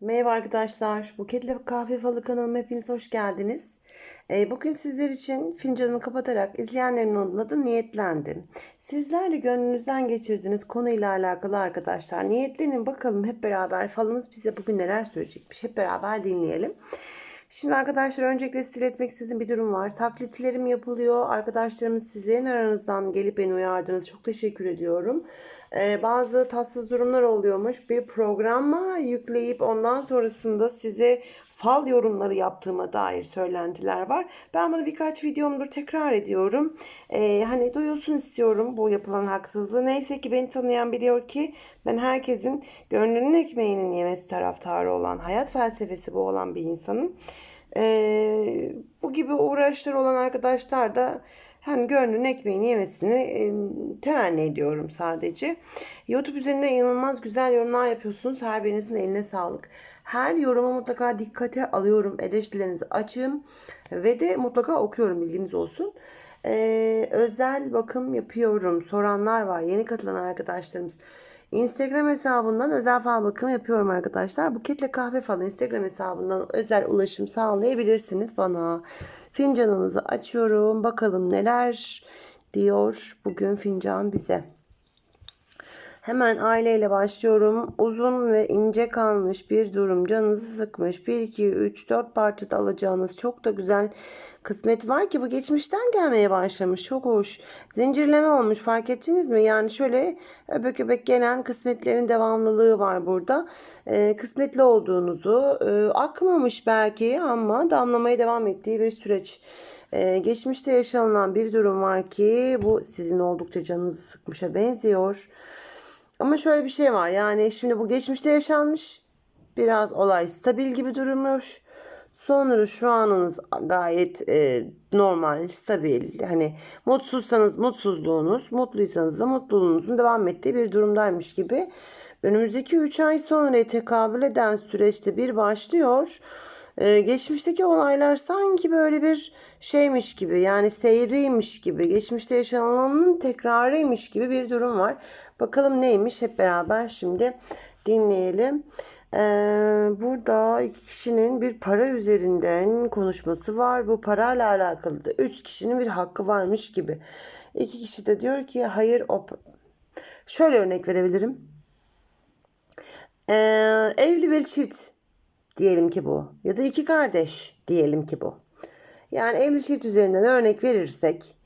Merhaba arkadaşlar. Buketle Kahve Falı kanalıma hepiniz hoş geldiniz. Ee, bugün sizler için fincanımı kapatarak izleyenlerin adına niyetlendim. Sizler de gönlünüzden geçirdiğiniz konuyla alakalı arkadaşlar niyetlenin bakalım hep beraber falımız bize bugün neler söyleyecekmiş. Hep beraber dinleyelim. Şimdi arkadaşlar öncelikle size iletmek istediğim bir durum var. Taklitlerim yapılıyor. Arkadaşlarımız sizlerin aranızdan gelip beni uyardınız. Çok teşekkür ediyorum. Ee, bazı tatsız durumlar oluyormuş. Bir programa yükleyip ondan sonrasında size fal yorumları yaptığıma dair söylentiler var. Ben bunu birkaç videomdur tekrar ediyorum. Ee, hani duyulsun istiyorum bu yapılan haksızlığı. Neyse ki beni tanıyan biliyor ki ben herkesin gönlünün ekmeğinin yemesi taraftarı olan, hayat felsefesi bu olan bir insanım. Ee, bu gibi uğraşlar olan arkadaşlar da hani gönlün ekmeğini yemesini e, temenni ediyorum sadece. YouTube üzerinde inanılmaz güzel yorumlar yapıyorsunuz. Her birinizin eline sağlık. Her yoruma mutlaka dikkate alıyorum. Eleştirilerinizi açığım ve de mutlaka okuyorum bilginiz olsun. Ee, özel bakım yapıyorum. Soranlar var. Yeni katılan arkadaşlarımız. Instagram hesabından özel fal bakım yapıyorum arkadaşlar. Buketle kahve falan Instagram hesabından özel ulaşım sağlayabilirsiniz bana. Fincanınızı açıyorum. Bakalım neler diyor bugün fincan bize. Hemen aileyle başlıyorum. Uzun ve ince kalmış bir durum. Canınızı sıkmış. 1, 2, 3, 4 parçada alacağınız çok da güzel kısmet var ki bu geçmişten gelmeye başlamış. Çok hoş. Zincirleme olmuş fark ettiniz mi? Yani şöyle öbek öbek gelen kısmetlerin devamlılığı var burada. Ee, kısmetli olduğunuzu e, akmamış belki ama damlamaya devam ettiği bir süreç. Ee, geçmişte yaşanılan bir durum var ki bu sizin oldukça canınızı sıkmışa benziyor. Ama şöyle bir şey var yani şimdi bu geçmişte yaşanmış biraz olay stabil gibi durmuş. Sonra şu anınız gayet e, normal, stabil. Hani mutsuzsanız mutsuzluğunuz, mutluysanız da mutluluğunuzun devam ettiği bir durumdaymış gibi. Önümüzdeki 3 ay sonraya tekabül eden süreçte bir başlıyor. Ee, geçmişteki olaylar sanki böyle bir şeymiş gibi yani seyriymiş gibi geçmişte yaşananın tekrarıymış gibi bir durum var. Bakalım neymiş hep beraber şimdi dinleyelim. Ee, burada iki kişinin bir para üzerinden konuşması var. Bu parayla alakalı da üç kişinin bir hakkı varmış gibi. İki kişi de diyor ki hayır o şöyle örnek verebilirim. Ee, evli bir çift diyelim ki bu ya da iki kardeş diyelim ki bu. Yani evli çift üzerinden örnek verirsek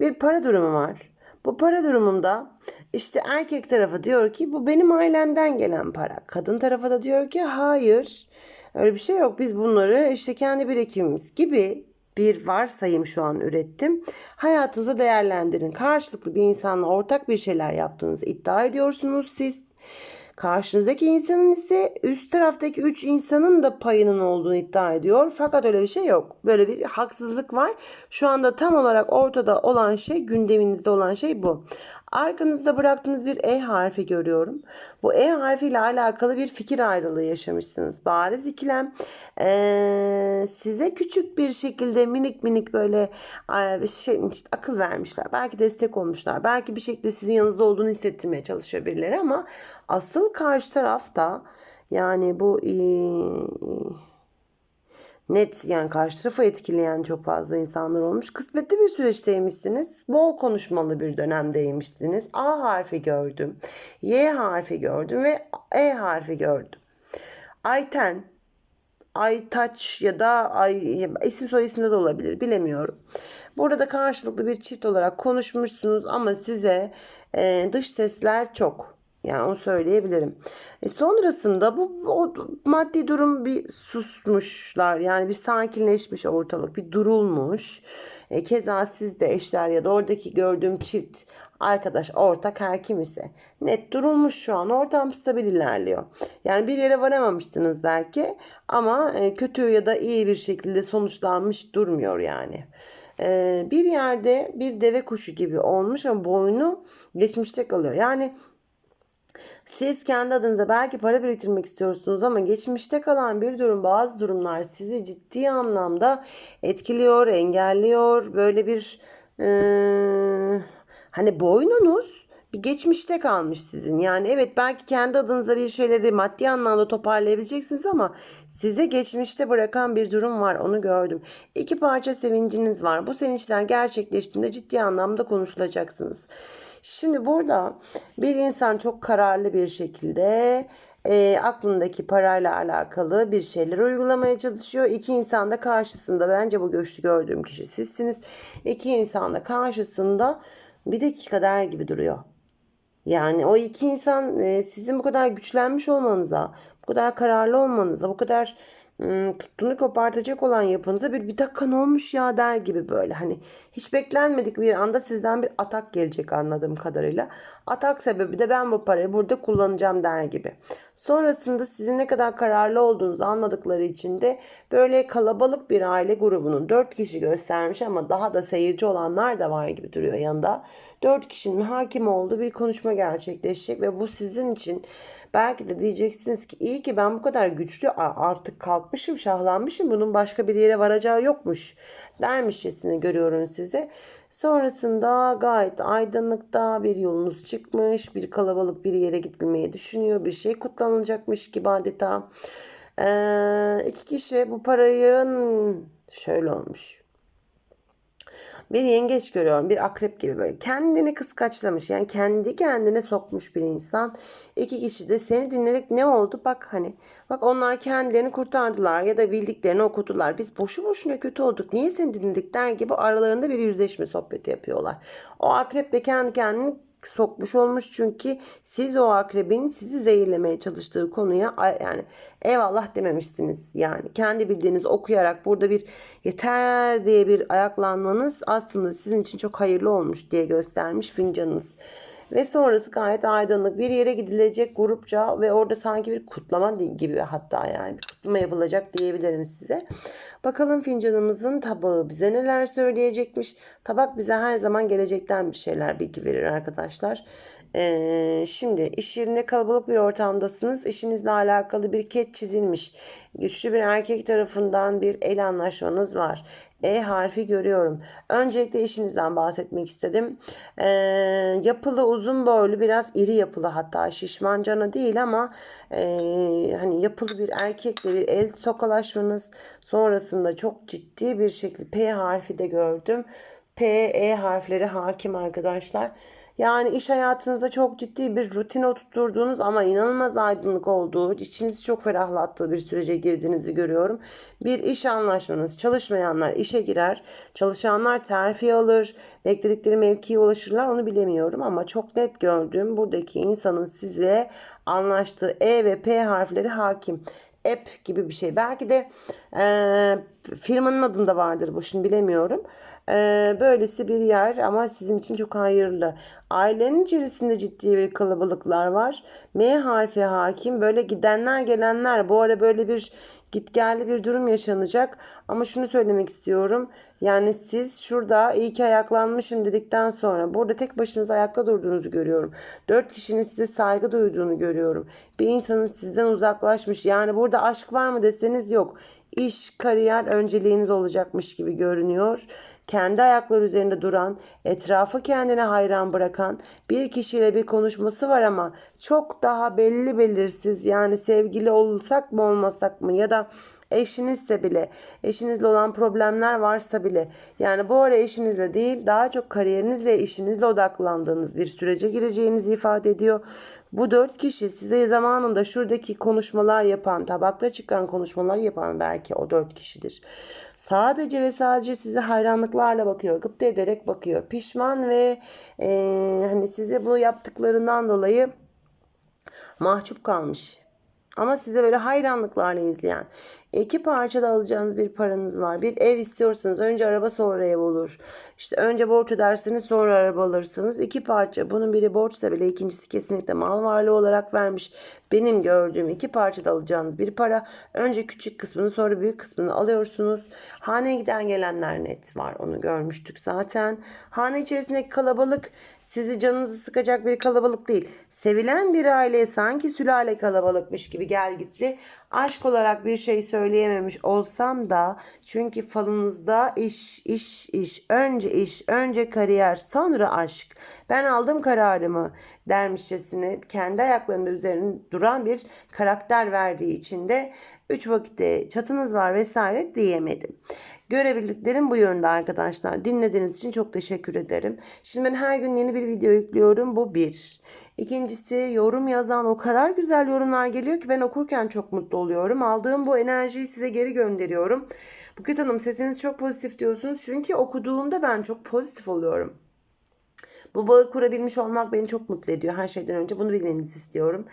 bir para durumu var. Bu para durumunda işte erkek tarafı diyor ki bu benim ailemden gelen para. Kadın tarafı da diyor ki hayır öyle bir şey yok. Biz bunları işte kendi birikimimiz gibi bir varsayım şu an ürettim. Hayatınızı değerlendirin. Karşılıklı bir insanla ortak bir şeyler yaptığınızı iddia ediyorsunuz siz. Karşınızdaki insanın ise üst taraftaki 3 insanın da payının olduğunu iddia ediyor. Fakat öyle bir şey yok. Böyle bir haksızlık var. Şu anda tam olarak ortada olan şey, gündeminizde olan şey bu. Arkanızda bıraktığınız bir E harfi görüyorum. Bu E harfiyle alakalı bir fikir ayrılığı yaşamışsınız. Bariz ikilem. Ee, size küçük bir şekilde minik minik böyle şey, işte akıl vermişler. Belki destek olmuşlar. Belki bir şekilde sizin yanınızda olduğunu hissettirmeye çalışıyor birileri ama asıl karşı tarafta yani bu net yani karşı tarafı etkileyen çok fazla insanlar olmuş. Kısmetli bir süreçteymişsiniz. Bol konuşmalı bir dönemdeymişsiniz. A harfi gördüm. Y harfi gördüm ve E harfi gördüm. Ayten, Aytaç ya da Ay, isim soy isimde de olabilir bilemiyorum. Burada da karşılıklı bir çift olarak konuşmuşsunuz ama size e, dış sesler çok. Yani onu söyleyebilirim. E sonrasında bu o maddi durum bir susmuşlar. Yani bir sakinleşmiş ortalık, bir durulmuş. E, keza siz de eşler ya da oradaki gördüğüm çift arkadaş, ortak her kim ise net durulmuş şu an. Ortam stabil ilerliyor. Yani bir yere varamamışsınız belki ama e, kötü ya da iyi bir şekilde sonuçlanmış durmuyor yani e, bir yerde bir deve kuşu gibi olmuş ama boynu geçmişte kalıyor. Yani siz kendi adınıza belki para biriktirmek istiyorsunuz ama geçmişte kalan bir durum, bazı durumlar sizi ciddi anlamda etkiliyor, engelliyor. Böyle bir e, hani boynunuz bir geçmişte kalmış sizin. Yani evet belki kendi adınıza bir şeyleri maddi anlamda toparlayabileceksiniz ama size geçmişte bırakan bir durum var. Onu gördüm. İki parça sevinciniz var. Bu sevinçler gerçekleştiğinde ciddi anlamda konuşulacaksınız. Şimdi burada bir insan çok kararlı bir şekilde e, aklındaki parayla alakalı bir şeyler uygulamaya çalışıyor. İki insan da karşısında bence bu göçlü gördüğüm kişi sizsiniz. İki insan da karşısında bir dakika der gibi duruyor. Yani o iki insan e, sizin bu kadar güçlenmiş olmanıza, bu kadar kararlı olmanıza, bu kadar ım, tuttuğunu kopartacak olan yapınıza bir bir dakika ne olmuş ya der gibi böyle hani hiç beklenmedik bir anda sizden bir atak gelecek anladığım kadarıyla. Atak sebebi de ben bu parayı burada kullanacağım der gibi. Sonrasında sizin ne kadar kararlı olduğunuzu anladıkları için de böyle kalabalık bir aile grubunun dört kişi göstermiş ama daha da seyirci olanlar da var gibi duruyor yanında. Dört kişinin hakim olduğu bir konuşma gerçekleşecek ve bu sizin için belki de diyeceksiniz ki iyi ki ben bu kadar güçlü artık kalkmışım şahlanmışım bunun başka bir yere varacağı yokmuş dermişçesine görüyorum size. Sonrasında gayet aydınlıkta bir yolunuz çıkmış bir kalabalık bir yere gidilmeyi düşünüyor bir şey kutlanılacakmış gibi adeta. Ee, iki kişi bu parayın şöyle olmuş bir yengeç görüyorum. Bir akrep gibi böyle kendini kıskaçlamış. Yani kendi kendine sokmuş bir insan. İki kişi de seni dinledik ne oldu? Bak hani bak onlar kendilerini kurtardılar ya da bildiklerini okudular. Biz boşu boşuna kötü olduk. Niye seni dinledik der gibi aralarında bir yüzleşme sohbeti yapıyorlar. O akrep de kendi kendini sokmuş olmuş çünkü siz o akrebin sizi zehirlemeye çalıştığı konuya yani eyvallah dememişsiniz. Yani kendi bildiğiniz okuyarak burada bir yeter diye bir ayaklanmanız aslında sizin için çok hayırlı olmuş diye göstermiş fincanınız. Ve sonrası gayet aydınlık bir yere gidilecek grupça ve orada sanki bir kutlama gibi hatta yani kutlama yapılacak diyebilirim size. Bakalım fincanımızın tabağı bize neler söyleyecekmiş. Tabak bize her zaman gelecekten bir şeyler bilgi verir arkadaşlar. Ee, şimdi iş yerinde kalabalık bir ortamdasınız. İşinizle alakalı bir ket çizilmiş. Güçlü bir erkek tarafından bir el anlaşmanız var. E harfi görüyorum. Öncelikle işinizden bahsetmek istedim. Ee, yapılı uzun boylu biraz iri yapılı hatta şişman cana değil ama e, hani yapılı bir erkekle bir el sokalaşmanız sonrasında çok ciddi bir şekilde P harfi de gördüm. P, E harfleri hakim arkadaşlar. Yani iş hayatınızda çok ciddi bir rutine oturtturduğunuz ama inanılmaz aydınlık olduğu, içinizi çok ferahlattığı bir sürece girdiğinizi görüyorum. Bir iş anlaşmanız, çalışmayanlar işe girer, çalışanlar terfi alır, bekledikleri mevkiye ulaşırlar onu bilemiyorum ama çok net gördüğüm buradaki insanın size anlaştığı E ve P harfleri hakim app gibi bir şey. Belki de e, firmanın adında vardır bu şimdi bilemiyorum. E, böylesi bir yer ama sizin için çok hayırlı. Ailenin içerisinde ciddi bir kalabalıklar var. M harfi hakim. Böyle gidenler gelenler. Bu ara böyle bir gitgelli bir durum yaşanacak. Ama şunu söylemek istiyorum. Yani siz şurada iyi ki ayaklanmışım dedikten sonra burada tek başınıza ayakta durduğunuzu görüyorum. Dört kişinin size saygı duyduğunu görüyorum. Bir insanın sizden uzaklaşmış. Yani burada aşk var mı deseniz yok. İş, kariyer önceliğiniz olacakmış gibi görünüyor. Kendi ayakları üzerinde duran, etrafı kendine hayran bırakan bir kişiyle bir konuşması var ama çok daha belli belirsiz. Yani sevgili olsak mı olmasak mı ya da eşinizse bile, eşinizle olan problemler varsa bile yani bu ara eşinizle değil daha çok kariyerinizle, işinizle odaklandığınız bir sürece gireceğinizi ifade ediyor. Bu dört kişi size zamanında şuradaki konuşmalar yapan, tabakta çıkan konuşmalar yapan belki o dört kişidir. Sadece ve sadece size hayranlıklarla bakıyor, gıpta ederek bakıyor. Pişman ve eee, hani size bunu yaptıklarından dolayı mahcup kalmış. Ama size böyle hayranlıklarla izleyen. İki parçada alacağınız bir paranız var. Bir ev istiyorsanız önce araba sonra ev olur. İşte önce borç ödersiniz sonra araba alırsınız. İki parça. Bunun biri borçsa bile ikincisi kesinlikle mal varlığı olarak vermiş. Benim gördüğüm iki parçada alacağınız bir para. Önce küçük kısmını sonra büyük kısmını alıyorsunuz. Haneye giden gelenler net var. Onu görmüştük zaten. Hane içerisindeki kalabalık sizi canınızı sıkacak bir kalabalık değil. Sevilen bir aileye sanki sülale kalabalıkmış gibi gel gitti. Aşk olarak bir şey söyle söyleyememiş olsam da çünkü falınızda iş, iş, iş, önce iş, önce kariyer, sonra aşk. Ben aldım kararımı dermişçesine kendi ayaklarının üzerinde duran bir karakter verdiği için de üç vakitte çatınız var vesaire diyemedim. Görebildiklerim bu yönde arkadaşlar. Dinlediğiniz için çok teşekkür ederim. Şimdi ben her gün yeni bir video yüklüyorum. Bu bir. İkincisi yorum yazan o kadar güzel yorumlar geliyor ki ben okurken çok mutlu oluyorum. Aldığım bu enerjiyi size geri gönderiyorum. Buket Hanım sesiniz çok pozitif diyorsunuz. Çünkü okuduğumda ben çok pozitif oluyorum. Bu bağı kurabilmiş olmak beni çok mutlu ediyor. Her şeyden önce bunu bilmenizi istiyorum.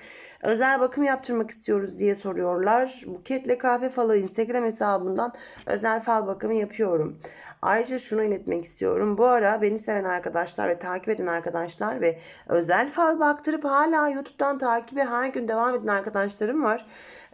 Özel bakım yaptırmak istiyoruz diye soruyorlar. Buketle Kahve Falı Instagram hesabından özel fal bakımı yapıyorum. Ayrıca şunu iletmek istiyorum. Bu ara beni seven arkadaşlar ve takip eden arkadaşlar ve özel fal baktırıp hala YouTube'dan takibe her gün devam eden arkadaşlarım var.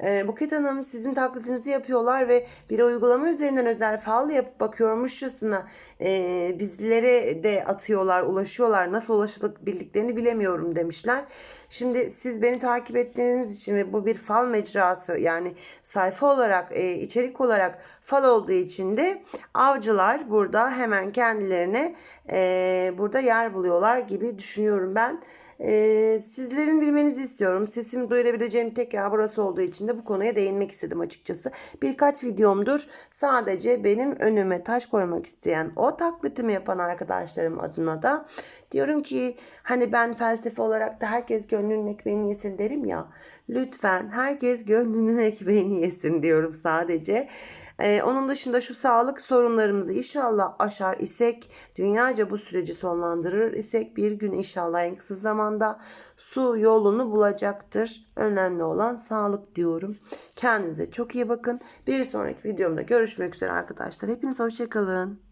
Ee, Buket Hanım sizin taklidinizi yapıyorlar ve bir uygulama üzerinden özel fal yapıp bakıyormuşçasına e, bizlere de atıyorlar, ulaşıyorlar. Nasıl ulaşabildiklerini bilemiyorum demişler. Şimdi siz beni takip ettiğiniz için ve bu bir fal mecrası yani sayfa olarak, e, içerik olarak fal olduğu için de avcılar burada hemen kendilerine e, burada yer buluyorlar gibi düşünüyorum ben. Ee, sizlerin bilmenizi istiyorum. Sesimi duyurabileceğim tek yer burası olduğu için de bu konuya değinmek istedim açıkçası. Birkaç videomdur sadece benim önüme taş koymak isteyen o taklitimi yapan arkadaşlarım adına da diyorum ki hani ben felsefe olarak da herkes gönlünün ekmeğini yesin derim ya. Lütfen herkes gönlünün ekmeğini yesin diyorum sadece. Ee, onun dışında şu sağlık sorunlarımızı inşallah aşar isek, dünyaca bu süreci sonlandırır isek bir gün inşallah en kısa zamanda su yolunu bulacaktır. Önemli olan sağlık diyorum. Kendinize çok iyi bakın. Bir sonraki videomda görüşmek üzere arkadaşlar. Hepiniz hoşçakalın.